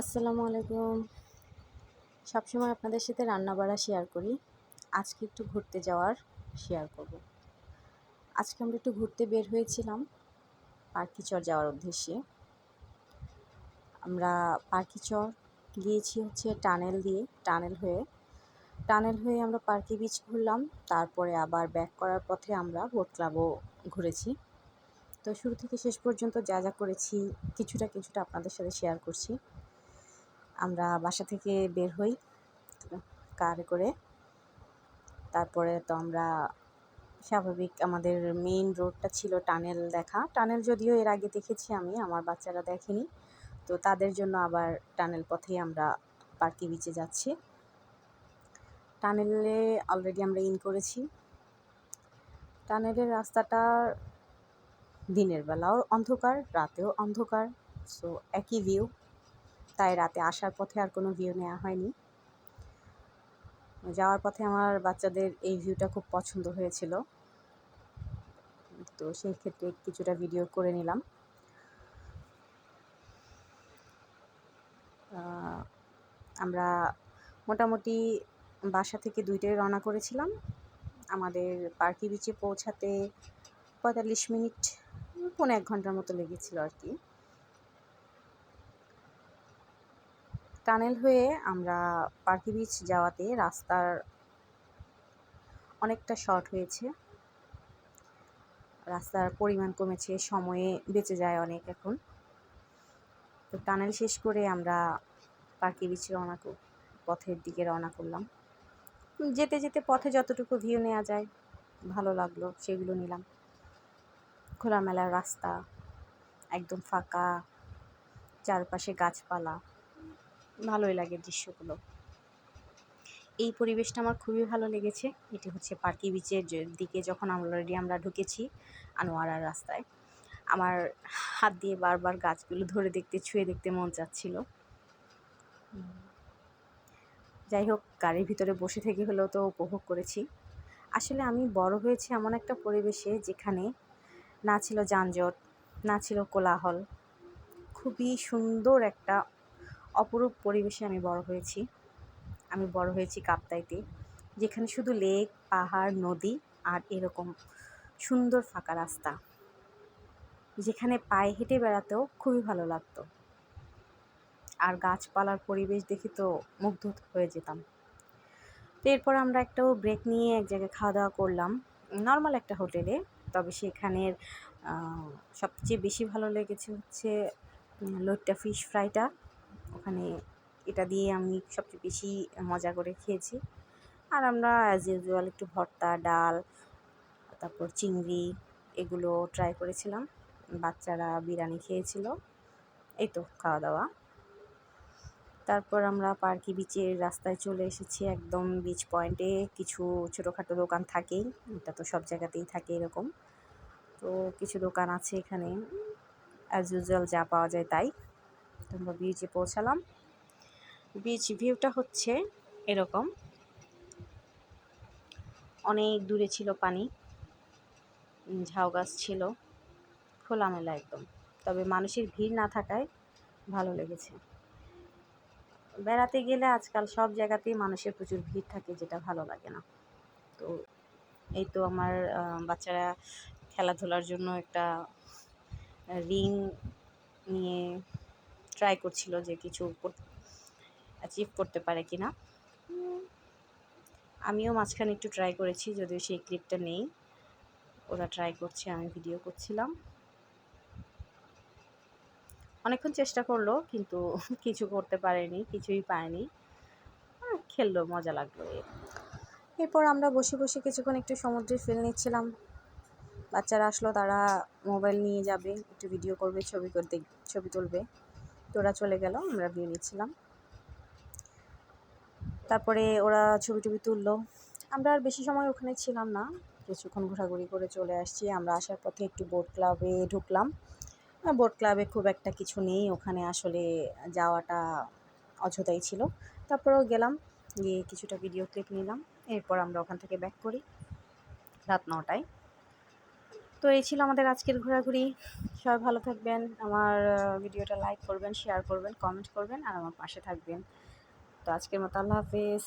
আসসালামু আলাইকুম। সবসময় আপনাদের সাথে রান্না বাড়া শেয়ার করি। আজকে একটু ঘুরতে যাওয়ার শেয়ার করব। আজকে আমরা একটু ঘুরতে বের হয়েছিলাম পার্কিচর যাওয়ার উদ্দেশ্যে। আমরা পার্কিচর গিয়েছি হচ্ছে টানেল দিয়ে, টানেল হয়ে। টানেল হয়ে আমরা পার্কি বিচ ঘুরলাম, তারপরে আবার ব্যাক করার পথে আমরা বোট ক্লাবও ঘুরেছি। তো শুরু থেকে শেষ পর্যন্ত যা যা করেছি, কিছুটা কিছুটা আপনাদের সাথে শেয়ার করছি। আমরা বাসা থেকে বের হই কার করে। তারপরে তো আমরা স্বাভাবিক আমাদের মেইন রোডটা ছিল টানেল দেখা। টানেল যদিও এর আগে দেখেছি আমি, আমার বাচ্চারা দেখেনি। তো তাদের জন্য আবার টানেল পথেই আমরা পার্কি বিচে যাচ্ছি। টানেলে অলরেডি আমরা ইন করেছি। টানেলের রাস্তাটা দিনের বেলাও অন্ধকার, রাতেও অন্ধকার। সো একই ভিউ তাই রাতে আসার পথে আর কোনো ভিউ নেওয়া হয়নি। যাওয়ার পথে আমার বাচ্চাদের এই ভিউটা খুব পছন্দ হয়েছিল। তো সেই ক্ষেত্রে কিছুটা ভিডিও করে নিলাম। আমরা মোটামুটি বাসা থেকে দুইটায় রওনা করেছিলাম। আমাদের পার্কি বিচে পৌঁছাতে পঁয়তাল্লিশ মিনিট পৌনে এক ঘণ্টার মতো লেগেছিল আর কি। টানেল হয়ে আমরা পার্কি বিচ যাওয়াতে রাস্তার অনেকটা শর্ট হয়েছে। রাস্তার পরিমাণ কমেছে, সময়ে বেঁচে যায় অনেক এখন। তো টানেল শেষ করে আমরা পার্কি বিচ রওনা পথের দিকে রওনা করলাম। যেতে যেতে পথে যতটুকু ভিউ নেওয়া যায়, ভালো লাগল, সেগুলো নিলাম। খোলামেলা রাস্তা, একদম ফাঁকা, চারপাশে গাছপালা। ভালোই লাগে দৃশ্যগুলো। এই পরিবেশটা আমার খুবই ভালো লেগেছে। এটি হচ্ছে পার্কি বিচের দিকে যখন অলরেডি আমরা ঢুকেছি আনোয়ারার রাস্তায়। আমার হাত দিয়ে বারবার গাছগুলো ধরে দেখতে, ছুঁয়ে দেখতে মন চাচ্ছিল। যাই হোক, গাড়ির ভিতরে বসে থেকে হলেও তো উপভোগ করেছি। আসলে আমি বড় হয়েছি এমন একটা পরিবেশে যেখানে না ছিল যানজট, না ছিল কোলাহল। খুবই সুন্দর একটা অপরূপ পরিবেশে আমি বড় হয়েছি। আমি বড় হয়েছি কাপ্তাইতে, যেখানে শুধু লেক, পাহাড়, নদী আর এরকম সুন্দর ফাঁকা রাস্তা। যেখানে পায়ে হেঁটে বেড়াতেও খুবই ভালো লাগতো। আর গাছপালার পরিবেশ দেখে তো মুগ্ধ হয়ে যেতাম। তো এরপর আমরা একটাও ব্রেক নিয়ে এক জায়গায় খাওয়া দাওয়া করলাম। নর্মাল একটা হোটেলে, তবে সেখানের সবচেয়ে বেশি ভালো লেগেছে হচ্ছে লোটটা ফিশ ফ্রাইটা ওখানে এটা দিয়ে আমি সবচেয়ে বেশি মজা করে খেয়েছি। আর আমরা অ্যাজ ইউজুয়াল একটু ভর্তা, ডাল, তারপর চিংড়ি এগুলো ট্রাই করেছিলাম। বাচ্চারা বিরিয়ানি খেয়েছিল। এই তো খাওয়া দাওয়া। তারপর আমরা পার্কি বিচের রাস্তায় চলে এসেছি একদম বিচ পয়েন্টে কিছু ছোটোখাটো দোকান থাকেই, এটা তো সব জায়গাতেই থাকে এরকম। তো কিছু দোকান আছে এখানে। অ্যাজ ইউজুয়াল যা পাওয়া যায় তাই। আমরা বিচে পৌঁছালাম। বিচ ভিউটা হচ্ছে এরকম। অনেক দূরে ছিল পানি। ঝাউ গাছ ছিল। খোলামেলা একদম। তবে মানুষের ভিড় না থাকায় ভালো লেগেছে। বেড়াতে গেলে আজকাল সব জায়গাতেই মানুষের প্রচুর ভিড় থাকে, যেটা ভালো লাগে না। তো এই তো আমার বাচ্চারা খেলাধুলার জন্য একটা রিং নিয়ে ট্রাই করছিল যে কিছু অ্যাচিভ করতে পারে কি না আমিও মাঝখানে একটু ট্রাই করেছি, যদিও সেই ক্লিপটা নেই। ওরা ট্রাই করছে, আমি ভিডিও করছিলাম। অনেকক্ষণ চেষ্টা করল, কিন্তু কিছু করতে পারেনি, কিছুই পায়নি। খেললো, মজা লাগল। এরপর আমরা বসে বসে কিছুক্ষণ একটু সমুদ্রের ফিল নিচ্ছিলাম। বাচ্চারা আসলো, তারা মোবাইল নিয়ে যাবে, একটু ভিডিও করবে, ছবি করতে ছবি তুলবে। তোরা চলে গেল, আমরা ভিউ নিচ্ছিলাম। তারপরে ওরা ছবি টবি তুললো। আমরা আর বেশি সময় ওখানে ছিলাম না। কিছুক্ষণ ঘোরাঘুরি করে চলে আসছি। আমরা আসার পথে একটু বোট ক্লাবে ঢুকলাম। বোট ক্লাবে খুব একটা কিছু নেই। ওখানে আসলে যাওয়াটা অযথাই ছিল। তারপরেও গেলাম, গিয়ে কিছুটা ভিডিও ক্লিপ নিলাম। এরপর আমরা ওখান থেকে ব্যাক করি। রাত নটায়। তো এই ছিল আমাদের আজকের ঘোরাঘুরি। সবাই ভালো থাকবেন, আমার ভিডিওটা লাইক করবেন শেয়ার করবেন কমেন্ট করবেন, আর আমার পাশে থাকবেন। তো আজকের মতো আল্লাহ হাফেজ।